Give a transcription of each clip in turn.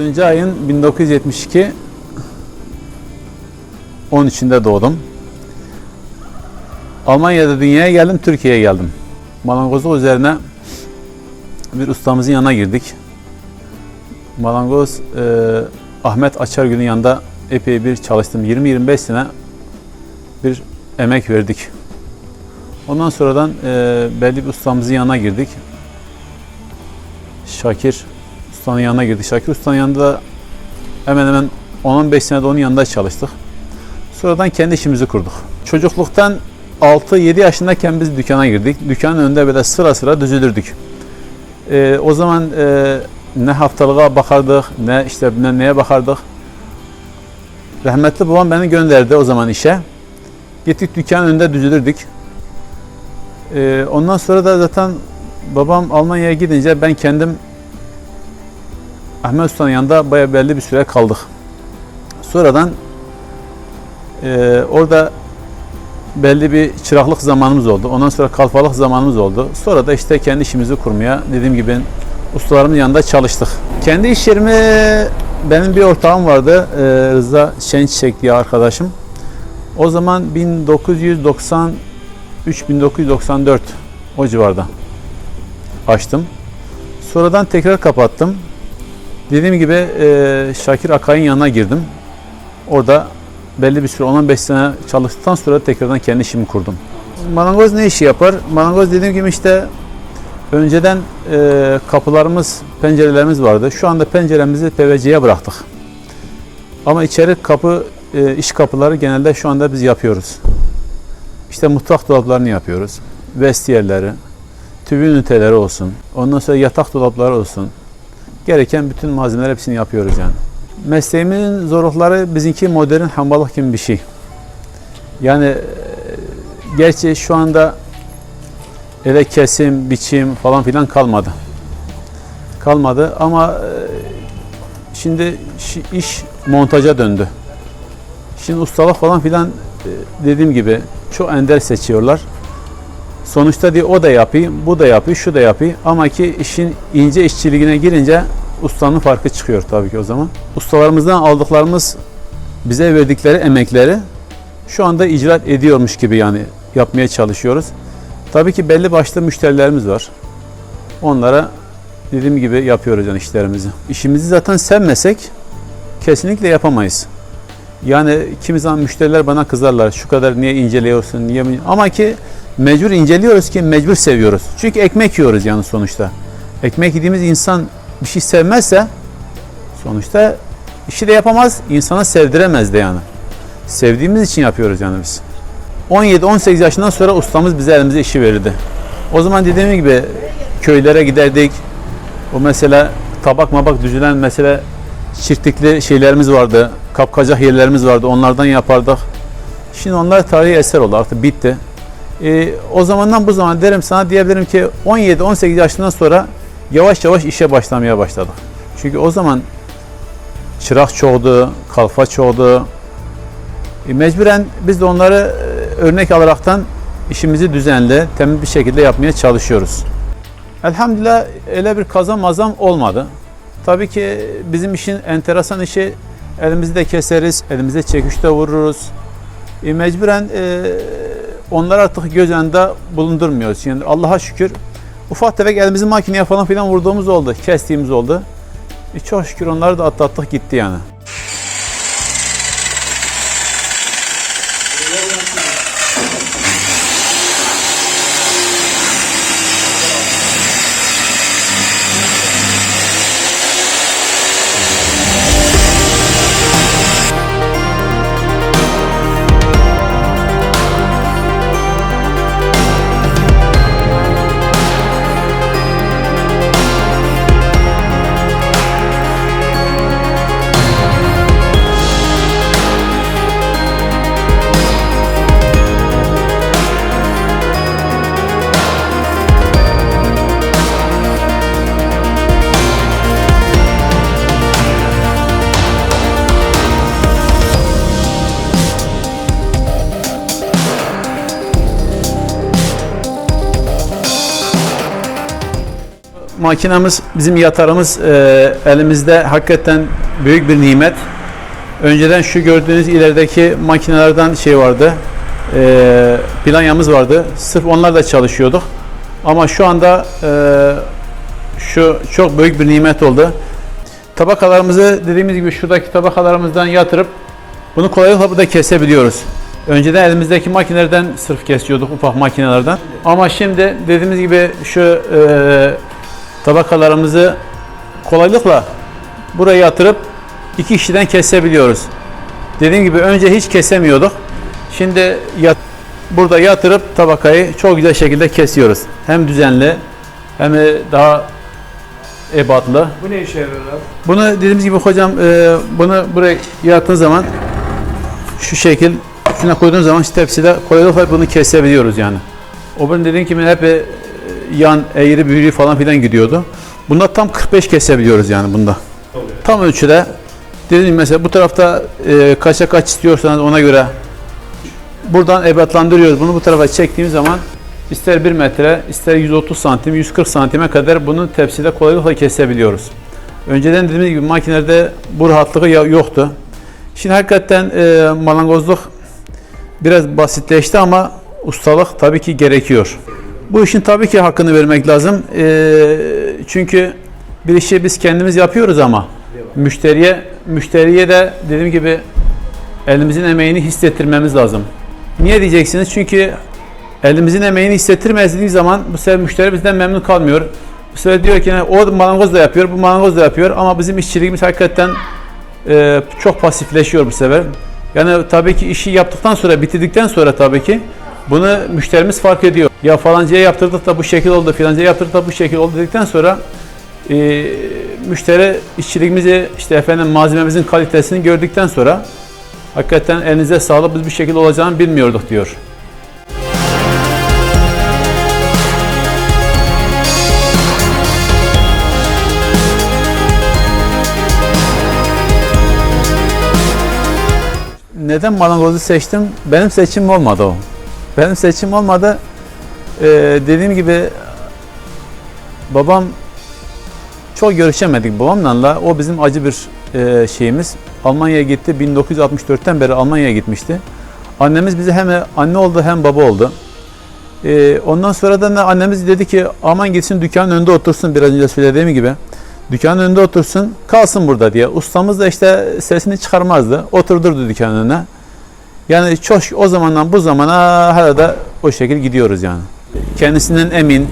4. ayın 1972 13'ünde doğdum. Almanya'da dünyaya geldim, Türkiye'ye geldim. Marangozluk üzerine bir ustamızın yanına girdik. Marangoz e, Ahmet Açargül'ün yanında epey bir çalıştım. 20-25 sene bir emek verdik. Ondan sonradan e, belli bir ustamızın yanına girdik. Şakir Usta'nın yanına girdik. Şakir Usta'nın yanında da hemen hemen 10-15 senede onun yanında çalıştık. Sonradan kendi işimizi kurduk. Çocukluktan 6-7 yaşındayken biz dükkana girdik. Dükkanın önünde böyle sıra sıra düzülürdük. Ee, o zaman e, ne haftalığa bakardık, ne işte bilmem neye bakardık. Rahmetli babam beni gönderdi o zaman işe. Gittik dükkanın önünde düzülürdük. Ee, ondan sonra da zaten babam Almanya'ya gidince ben kendim Ahmet Usta'nın yanında baya belli bir süre kaldık. Sonradan e, orada belli bir çıraklık zamanımız oldu. Ondan sonra kalfalık zamanımız oldu. Sonra da işte kendi işimizi kurmaya dediğim gibi ustalarımın yanında çalıştık. Kendi iş yerimi benim bir ortağım vardı. e, Rıza Şençiçek diye arkadaşım. O zaman 1993-1994 o civarda açtım. Sonradan tekrar kapattım. Dediğim gibi e, Şakir Akay'ın yanına girdim. Orada belli bir süre 10-15 sene çalıştıktan sonra tekrardan kendi işimi kurdum. Marangoz ne işi yapar? Marangoz dediğim gibi işte önceden e, kapılarımız, pencerelerimiz vardı. Şu anda penceremizi PVC'ye bıraktık. Ama içeri kapı, e, iş kapıları genelde şu anda biz yapıyoruz. İşte mutfak dolaplarını yapıyoruz. Vestiyerleri, tübü üniteleri olsun. Ondan sonra yatak dolapları olsun. Gereken bütün malzemeler hepsini yapıyoruz yani. Mesleğimin zorlukları bizimki modern hambalık gibi bir şey. Yani e, gerçi şu anda öyle kesim, biçim falan filan kalmadı. Kalmadı ama e, şimdi şi- iş montaja döndü. Şimdi ustalık falan filan e, dediğim gibi çok ender seçiyorlar. Sonuçta diye o da yapıyor, bu da yapıyor, şu da yapıyor. Ama ki işin ince işçiliğine girince ustanın farkı çıkıyor tabii ki o zaman. Ustalarımızdan aldıklarımız bize verdikleri emekleri şu anda icraat ediyormuş gibi yani yapmaya çalışıyoruz. Tabii ki belli başlı müşterilerimiz var. Onlara dediğim gibi yapıyoruz yani işlerimizi. İşimizi zaten sevmesek kesinlikle yapamayız. Yani kimi zaman müşteriler bana kızarlar. Şu kadar niye inceliyorsun? Niye ama ki mecbur inceliyoruz ki mecbur seviyoruz. Çünkü ekmek yiyoruz yani sonuçta. Ekmek yediğimiz insan bir şey sevmezse sonuçta işi de yapamaz, insana sevdiremez de yani. Sevdiğimiz için yapıyoruz yani biz. 17-18 yaşından sonra ustamız bize elimize işi verirdi. O zaman dediğim gibi köylere giderdik. O mesela tabak mabak düzülen mesela çirtikli şeylerimiz vardı. Kapkacak yerlerimiz vardı. Onlardan yapardık. Şimdi onlar tarihi eser oldu artık bitti. Ee, o zamandan bu zaman derim sana diyebilirim ki 17-18 yaşından sonra yavaş yavaş işe başlamaya başladık. Çünkü o zaman çırak çoğdu, kalfa çoğdu. E, mecburen biz de onları e, örnek alaraktan işimizi düzenli, temiz bir şekilde yapmaya çalışıyoruz. Elhamdülillah öyle bir kazan mazam olmadı. Tabii ki bizim işin enteresan işi elimizde keseriz, elimizde çekişte vururuz. E, mecburen e, onlar artık göz önünde bulundurmuyoruz. Yani Allah'a şükür ufak tefek elimizi makineye falan filan vurduğumuz oldu, kestiğimiz oldu. E, çok şükür onları da atlattık gitti yani. Makinamız, bizim yatarımız e, elimizde hakikaten büyük bir nimet. Önceden şu gördüğünüz ilerideki makinelerden şey vardı, e, planyamız vardı. Sırf onlarla çalışıyorduk. Ama şu anda e, şu çok büyük bir nimet oldu. Tabakalarımızı dediğimiz gibi şuradaki tabakalarımızdan yatırıp bunu kolaylıkla burada kesebiliyoruz. Önceden elimizdeki makinelerden sırf kesiyorduk ufak makinelerden. Ama şimdi dediğimiz gibi şu e, tabakalarımızı kolaylıkla buraya yatırıp iki kişiden kesebiliyoruz. Dediğim gibi önce hiç kesemiyorduk. Şimdi yat, burada yatırıp tabakayı çok güzel şekilde kesiyoruz. Hem düzenli hem de daha ebatlı. Bu ne işe yarıyor? Bunu dediğimiz gibi hocam e, bunu buraya yattığın zaman şu şekil üstüne koyduğun zaman işte tepside kolaylıkla bunu kesebiliyoruz yani. O benim dediğim gibi hep e, yan eğri büğrü falan filan gidiyordu. Bunda tam 45 kesebiliyoruz yani bunda. Tam ölçüde dediğim gibi mesela bu tarafta e, kaça kaç istiyorsanız ona göre buradan ebatlandırıyoruz. Bunu bu tarafa çektiğimiz zaman ister 1 metre, ister 130 santim, 140 santime kadar bunu tepside kolaylıkla kesebiliyoruz. Önceden dediğimiz gibi makinelerde bu rahatlığı yoktu. Şimdi hakikaten e, marangozluk biraz basitleşti ama ustalık tabii ki gerekiyor. Bu işin tabii ki hakkını vermek lazım. E, çünkü bir işi biz kendimiz yapıyoruz ama müşteriye müşteriye de dediğim gibi elimizin emeğini hissettirmemiz lazım. Niye diyeceksiniz? Çünkü elimizin emeğini hissettirmediğimiz zaman bu sefer müşteri bizden memnun kalmıyor. Bu sefer diyor ki o marangoz da yapıyor, bu marangoz da yapıyor ama bizim işçiliğimiz hakikaten e, çok pasifleşiyor bu sefer. Yani tabii ki işi yaptıktan sonra, bitirdikten sonra tabii ki bunu müşterimiz fark ediyor. Ya falancaya yaptırdık da bu şekil oldu, filancaya yaptırdık da bu şekil oldu dedikten sonra e, müşteri işçiliğimizi, işte efendim malzememizin kalitesini gördükten sonra hakikaten elinize sağlık biz bir şekilde olacağını bilmiyorduk diyor. Neden marangozu seçtim? Benim seçimim olmadı o. Benim seçimim olmadı. Ee, dediğim gibi babam çok görüşemedik babamla. O bizim acı bir e, şeyimiz. Almanya'ya gitti. 1964'ten beri Almanya'ya gitmişti. Annemiz bize hem anne oldu hem baba oldu. Ee, ondan sonra da ne- annemiz dedi ki aman gitsin dükkanın önünde otursun biraz önce söylediğim gibi. Dükkanın önünde otursun kalsın burada diye. Ustamız da işte sesini çıkarmazdı. Oturdurdu dükkanın önüne. Yani çok o zamandan bu zamana hala da o şekil gidiyoruz yani. Kendisinden emin,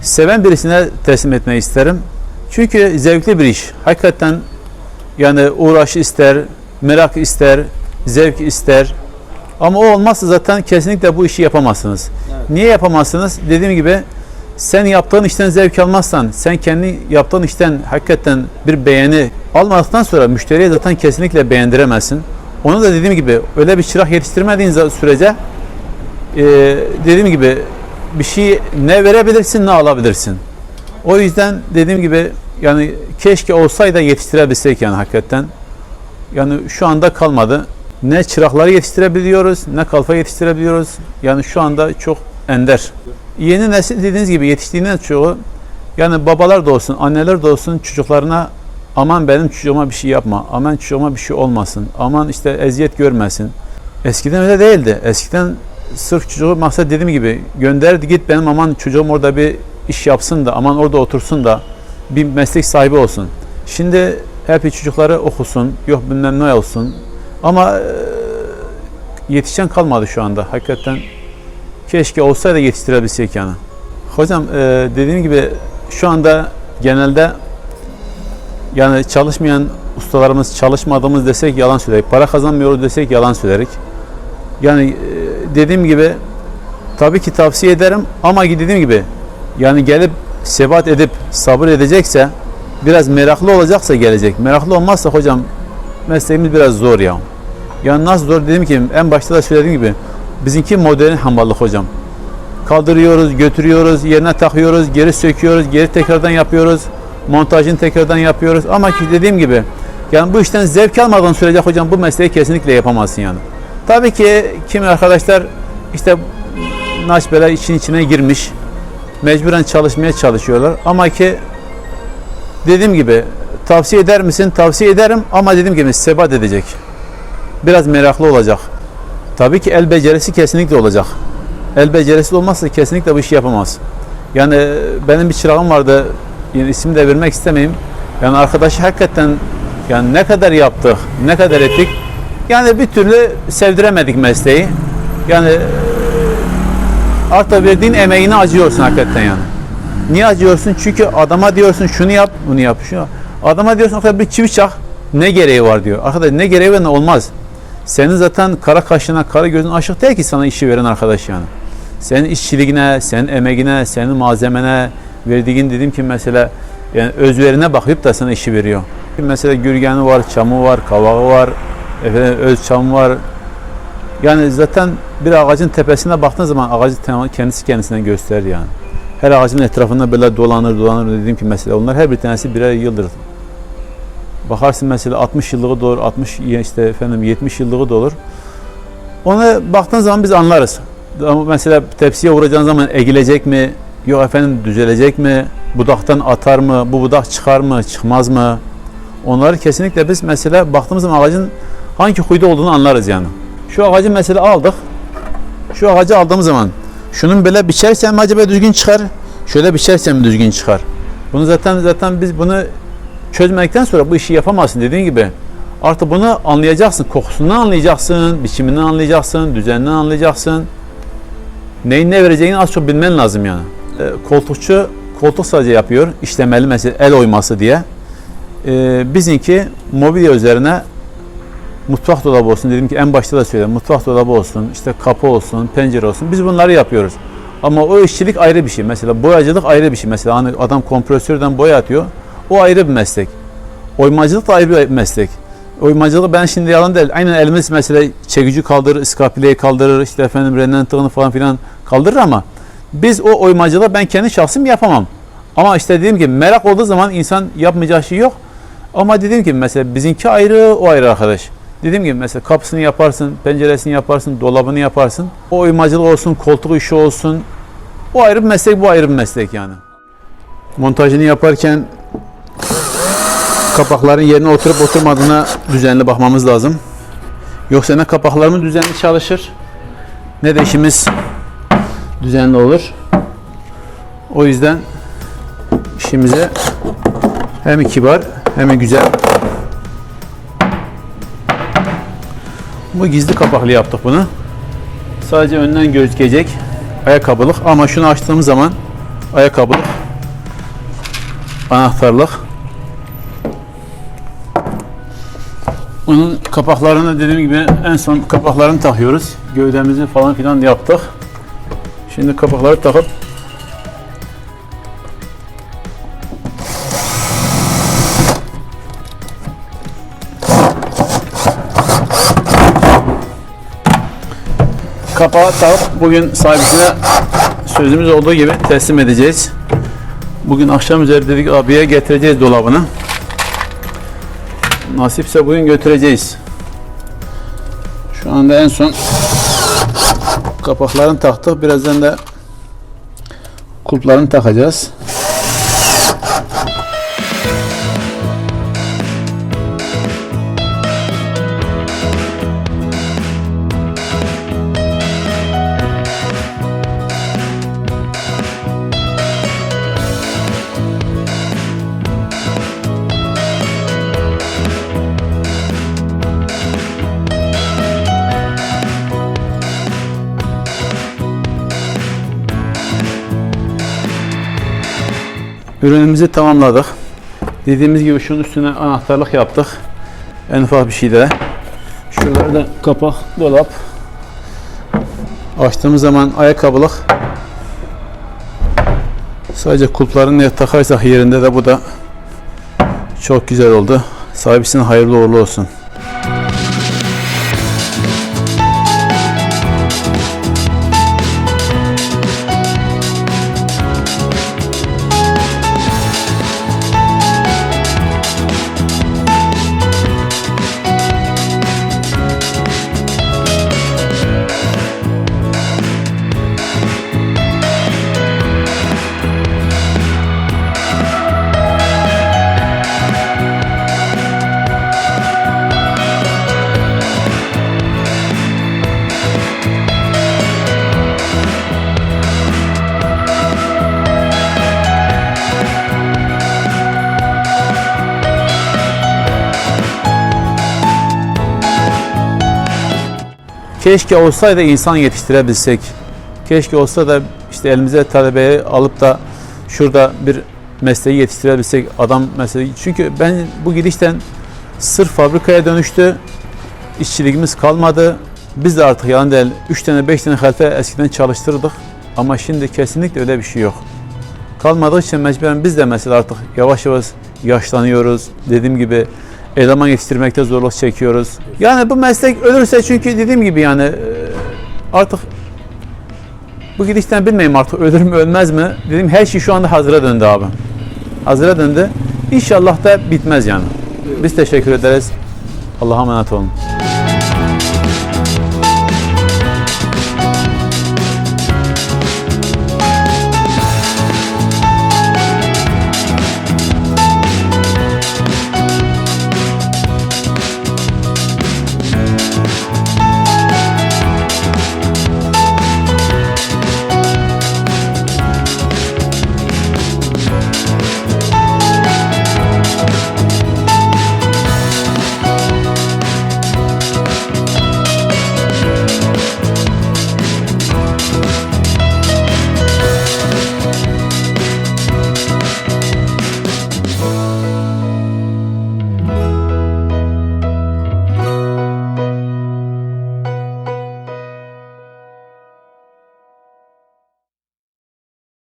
seven birisine teslim etmeyi isterim. Çünkü zevkli bir iş. Hakikaten yani uğraş ister, merak ister, zevk ister. Ama o olmazsa zaten kesinlikle bu işi yapamazsınız. Niye yapamazsınız? Dediğim gibi sen yaptığın işten zevk almazsan, sen kendi yaptığın işten hakikaten bir beğeni almadıktan sonra müşteriye zaten kesinlikle beğendiremezsin. Onu da dediğim gibi öyle bir çırak yetiştirmediğin sürece e, dediğim gibi bir şey ne verebilirsin ne alabilirsin. O yüzden dediğim gibi yani keşke olsaydı yetiştirebilsek yani hakikaten. Yani şu anda kalmadı. Ne çırakları yetiştirebiliyoruz ne kalfa yetiştirebiliyoruz. Yani şu anda çok ender. Yeni nesil dediğiniz gibi yetiştiğinden çoğu yani babalar da olsun, anneler de olsun çocuklarına aman benim çocuğuma bir şey yapma, aman çocuğuma bir şey olmasın, aman işte eziyet görmesin. Eskiden öyle değildi. Eskiden sırf çocuğu maksat dediğim gibi gönderdi git benim aman çocuğum orada bir iş yapsın da aman orada otursun da bir meslek sahibi olsun. Şimdi hep çocukları okusun, yok bilmem ne olsun. Ama e, yetişen kalmadı şu anda. Hakikaten keşke olsaydı yetiştirebilsek yani. Hocam e, dediğim gibi şu anda genelde yani çalışmayan ustalarımız çalışmadığımız desek yalan söylerik. Para kazanmıyoruz desek yalan söylerik. Yani e, dediğim gibi tabii ki tavsiye ederim ama dediğim gibi yani gelip sebat edip sabır edecekse biraz meraklı olacaksa gelecek. Meraklı olmazsa hocam mesleğimiz biraz zor ya. Yani nasıl zor dedim ki en başta da söylediğim gibi bizimki modern hamballık hocam. Kaldırıyoruz, götürüyoruz, yerine takıyoruz, geri söküyoruz, geri tekrardan yapıyoruz. Montajını tekrardan yapıyoruz. Ama ki dediğim gibi yani bu işten zevk almadığın sürece hocam bu mesleği kesinlikle yapamazsın yani. Tabii ki kimi arkadaşlar işte naç bela için içine girmiş. Mecburen çalışmaya çalışıyorlar. Ama ki Dediğim gibi tavsiye eder misin? Tavsiye ederim ama dediğim gibi sebat edecek. Biraz meraklı olacak. Tabii ki el becerisi kesinlikle olacak. El becerisi olmazsa kesinlikle bu işi yapamaz. Yani benim bir çırağım vardı. Yani isim de vermek istemeyeyim. Yani arkadaşı hakikaten yani ne kadar yaptık, ne kadar ettik. Yani bir türlü sevdiremedik mesleği. Yani e, artık verdiğin emeğine acıyorsun hakikaten yani. Niye acıyorsun? Çünkü adama diyorsun şunu yap, bunu yap, şunu. Adama diyorsun arkadaş bir çivi çak. Ne gereği var diyor. Arkadaş ne gereği var ne olmaz. Senin zaten kara kaşına, kara gözün aşık değil ki sana işi veren arkadaş yani. Senin işçiliğine, senin emeğine, senin malzemene, verdiğin dedim ki mesela yani özverine bakıp da sana işi veriyor. Mesela gürgeni var, çamı var, kavağı var, efendim, öz çamı var. Yani zaten bir ağacın tepesine baktığın zaman ağacı kendisi kendisine gösterir yani. Her ağacın etrafında böyle dolanır dolanır dediğim ki mesela onlar her bir tanesi birer yıldır. Bakarsın mesela 60 yıllığı da olur, 60 işte efendim 70 yıllığı da olur. Ona baktığın zaman biz anlarız. Ama mesela tepsiye vuracağın zaman egilecek mi? Yok efendim düzelecek mi? Budaktan atar mı? Bu budak çıkar mı? Çıkmaz mı? Onları kesinlikle biz mesela baktığımız zaman ağacın hangi huyda olduğunu anlarız yani. Şu ağacı mesela aldık. Şu ağacı aldığımız zaman şunun böyle biçersem acaba düzgün çıkar? Şöyle biçersem düzgün çıkar? Bunu zaten zaten biz bunu çözmedikten sonra bu işi yapamazsın dediğin gibi. Artık bunu anlayacaksın. Kokusundan anlayacaksın, biçiminden anlayacaksın, düzeninden anlayacaksın. Neyin ne vereceğini az çok bilmen lazım yani. E, koltukçu koltuk sadece yapıyor. işlemeli mesela el oyması diye. E, bizimki mobilya üzerine mutfak dolabı olsun dedim ki en başta da söyledim mutfak dolabı olsun işte kapı olsun pencere olsun biz bunları yapıyoruz. Ama o işçilik ayrı bir şey. Mesela boyacılık ayrı bir şey. Mesela hani adam kompresörden boya atıyor o ayrı bir meslek. Oymacılık da ayrı bir meslek. Oymacılık ben şimdi yalan değil aynen elimiz mesela çekici kaldırır iskapileyi kaldırır işte efendim renantığını falan filan kaldırır ama biz o oymacılığı ben kendi şahsım yapamam. Ama işte dediğim gibi merak olduğu zaman insan yapmayacağı şey yok. Ama dediğim gibi mesela bizimki ayrı, o ayrı arkadaş. Dediğim gibi mesela kapısını yaparsın, penceresini yaparsın, dolabını yaparsın. O oymacılık olsun, koltuk işi olsun. O ayrı bir meslek, bu ayrı bir meslek yani. Montajını yaparken kapakların yerine oturup oturmadığına düzenli bakmamız lazım. Yoksa ne kapaklarımız düzenli çalışır ne de işimiz düzenli olur. O yüzden işimize hem kibar hem güzel. Bu gizli kapaklı yaptık bunu. Sadece önden gözükecek ayakkabılık ama şunu açtığımız zaman ayakkabılık anahtarlık Bunun kapaklarını dediğim gibi en son kapaklarını takıyoruz. Gövdemizi falan filan yaptık. Şimdi kapakları takıp kapağı takıp bugün sahibine sözümüz olduğu gibi teslim edeceğiz. Bugün akşam üzeri dedik abiye getireceğiz dolabını. Nasipse bugün götüreceğiz. Şu anda en son kapaklarını taktık. Birazdan da kulplarını takacağız. Ürünümüzü tamamladık. Dediğimiz gibi şunun üstüne anahtarlık yaptık. En ufak bir şeyde. Şuralarda kapak, dolap. Açtığımız zaman ayakkabılık. Sadece kulplarını takarsak yerinde de bu da çok güzel oldu. Sahibisine hayırlı uğurlu olsun. Keşke olsaydı insan yetiştirebilsek. Keşke olsa da işte elimize talebeyi alıp da şurada bir mesleği yetiştirebilsek adam mesleği. Çünkü ben bu gidişten sırf fabrikaya dönüştü. İşçiliğimiz kalmadı. Biz de artık yalan değil 3 tane 5 tane halife eskiden çalıştırdık. Ama şimdi kesinlikle öyle bir şey yok. Kalmadığı için mecburen biz de mesela artık yavaş yavaş yaşlanıyoruz. Dediğim gibi eleman yetiştirmekte zorluk çekiyoruz. Yani bu meslek ölürse çünkü dediğim gibi yani e, artık bu gidişten bilmeyeyim artık ölür mü ölmez mi? Dedim her şey şu anda hazıra döndü abi. Hazıra döndü. İnşallah da bitmez yani. Biz teşekkür ederiz. Allah'a emanet olun.